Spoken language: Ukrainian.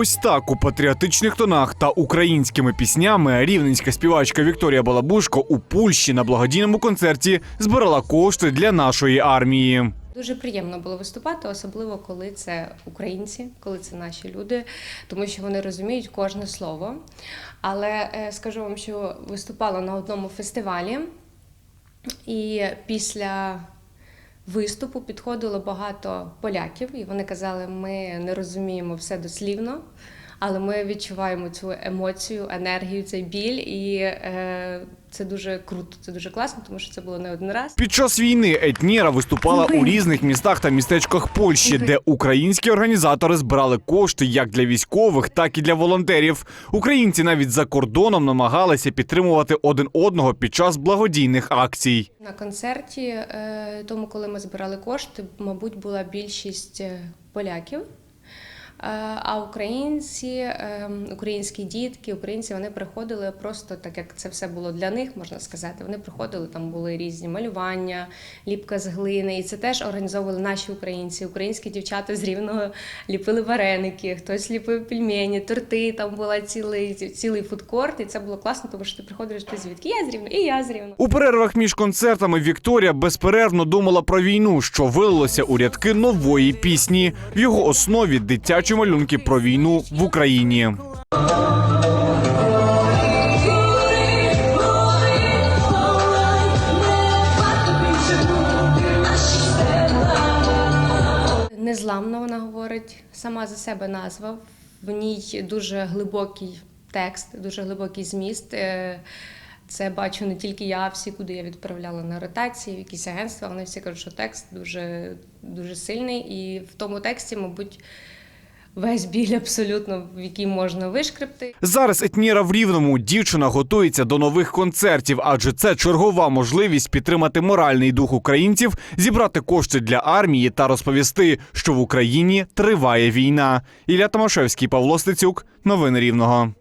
Ось так у патріотичних тонах та українськими піснями рівненська співачка Вікторія Балабушко у Польщі на благодійному концерті збирала кошти для нашої армії. Дуже приємно було виступати, особливо коли це українці, коли це наші люди, тому що вони розуміють кожне слово. Але е, скажу вам, що виступала на одному фестивалі, і після виступу підходило багато поляків, і вони казали, ми не розуміємо все дослівно. Але ми відчуваємо цю емоцію, енергію, цей біль, і е, це дуже круто, це дуже класно, тому що це було не один раз. Під час війни Етніра виступала у різних містах та містечках Польщі, де українські організатори збирали кошти як для військових, так і для волонтерів. Українці навіть за кордоном намагалися підтримувати один одного під час благодійних акцій. На концерті, е, тому коли ми збирали кошти, мабуть, була більшість е, поляків. Е, А українці, е, українські дітки, українці вони приходили просто так, як це все було для них, можна сказати. Вони приходили, там були різні малювання, ліпка з глини, і це теж організовували наші українці. Українські дівчата з рівного ліпили вареники, хтось ліпив пельмені, торти. Там була цілий цілий фудкорт, і це було класно, тому що ти приходиш, ти звідки я з рівного, і я з рівного. У перервах між концертами Вікторія безперервно думала про війну, що вилилося у рядки нової пісні. В його основі дитячі малюнки про війну в Україні. Незламно вона говорить сама за себе назва. В ній дуже глибокий текст, дуже глибокий зміст. Е, Це бачу не тільки я, всі, куди я відправляла на ротації, в якісь агентства. Вони всі кажуть, що текст дуже, дуже сильний. І в тому тексті, мабуть, весь біль абсолютно, в який можна вишкрепти. Зараз Етніра в Рівному дівчина готується до нових концертів, адже це чергова можливість підтримати моральний дух українців, зібрати кошти для армії та розповісти, що в Україні триває війна. Ілля Томашевський, Павло Стецюк, новини Рівного.